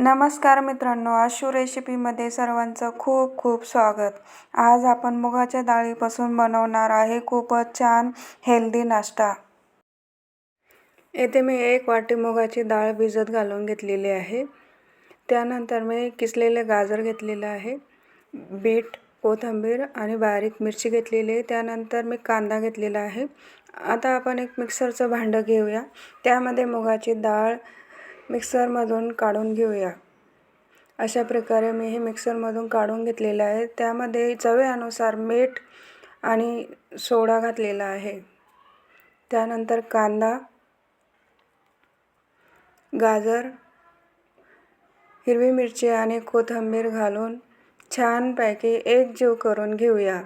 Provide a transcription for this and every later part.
नमस्कार मित्रांनो आशू रेसिपीमध्ये सर्वांचं खूप खूप स्वागत. आज आपण मुगाच्या डाळीपासून बनवणार आहे खूपच छान हेल्दी नाश्ता. येथे मी एक वाटी मुगाची डाळ भिजत घालून घेतलेली आहे. त्यानंतर मी किसलेले गाजर घेतलेलं आहे बीट कोथिंबीर आणि बारीक मिरची घेतलेली आहे. त्यानंतर मी कांदा घेतलेला आहे. आता आपण एक मिक्सरचं भांडं घेऊया. त्यामध्ये मुगाची डाळ मिक्सरमधून काढून घेऊया. अशा प्रकारे मी हे मिक्सरमधून काढून घेतलेलं आहे. त्यामध्ये चवीनुसार मीठ आणि सोडा घातलेला आहे. त्यानंतर कांदा गाजर हिरवी मिरची आणि कोथिंबीर घालून छानपैकी एक जीव करून घेऊया.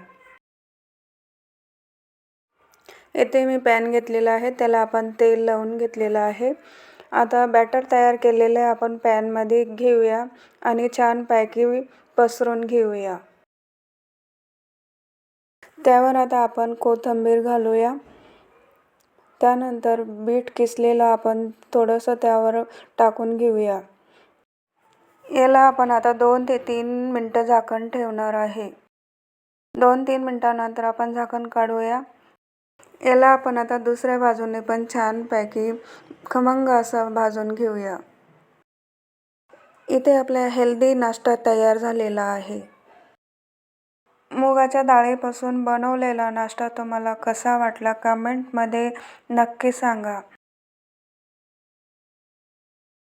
येथे मी पॅन घेतलेला आहे. त्याला आपण तेल लावून घेतलेलं आहे. आता बॅटर तयार केलेले आपण पॅनमध्ये घेऊया आणि छानपैकी पसरून घेऊया. त्यावर आता आपण कोथिंबीर घालूया. त्यानंतर बीट किसलेलं आपण थोडंसं त्यावर टाकून घेऊया. याला आपण आता दोन ते तीन मिनटं झाकण ठेवणार आहे. दोन तीन मिनटानंतर आपण झाकण काढूया. याला आपण आता दुसऱ्या बाजूने पण छानपैकी खमंग असं भाजून घेऊया. इथे आपला हेल्दी नाश्ता तयार झालेला आहे. मुगाच्या डाळीपासून बनवलेला नाश्ता तुम्हाला कसा वाटला कमेंटमध्ये नक्की सांगा.